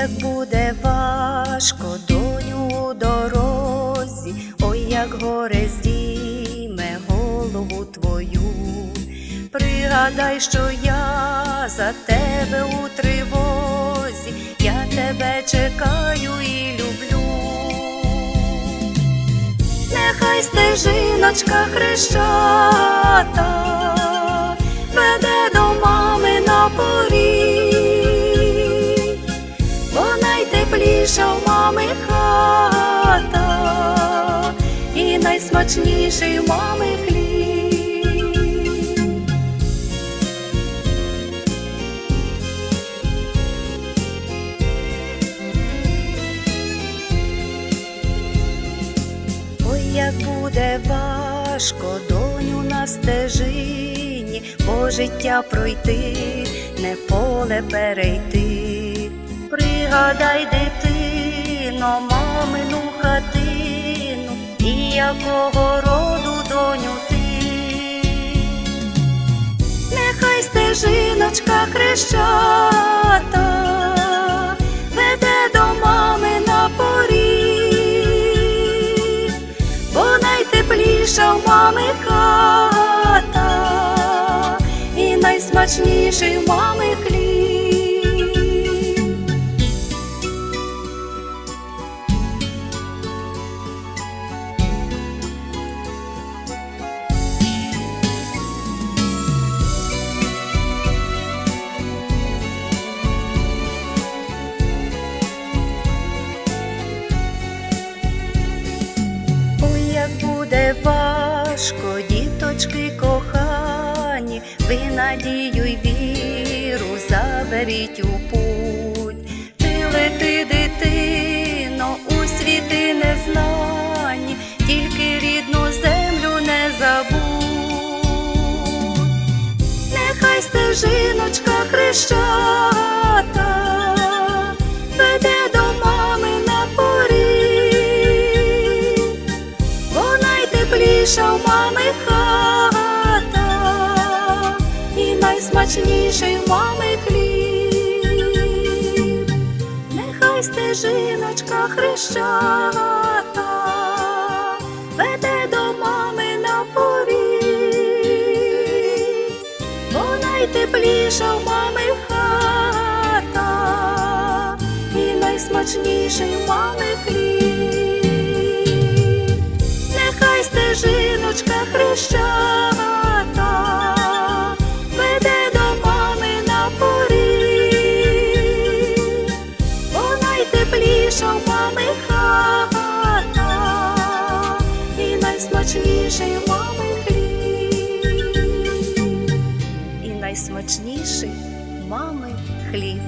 як буде важко, доню у дорозі, ой, як горе здійме голову твою. Пригадай, що я за тебе у тривозі, я тебе чекаю і люблю. Нехай стежиночка хрещата веде до мами на поріг, найсмачніший мами хліб. Ой, як буде важко, доню на стежині, по життя пройти, не поле перейти. Пригадай, дитино, мамину хатину, і якого роду доню ти. Нехай стежиночка хрещата веде до мами на поріг, бо найтепліша в мами хата, і найсмачніший в мами діточки кохані, ви надію й віру заберіть у путь. Ти лети, дитино, у світи незнані, тільки рідну землю не забудь. Нехай стежиночка хрещата веде найсмачніший в мами хліб. Нехай стежиночка хрещата веде до мами на поріг, бо найтепліша в мами хата, і найсмачніший в мами хліб. Найсмачніший мами хліб, і найсмачніший мами хліб.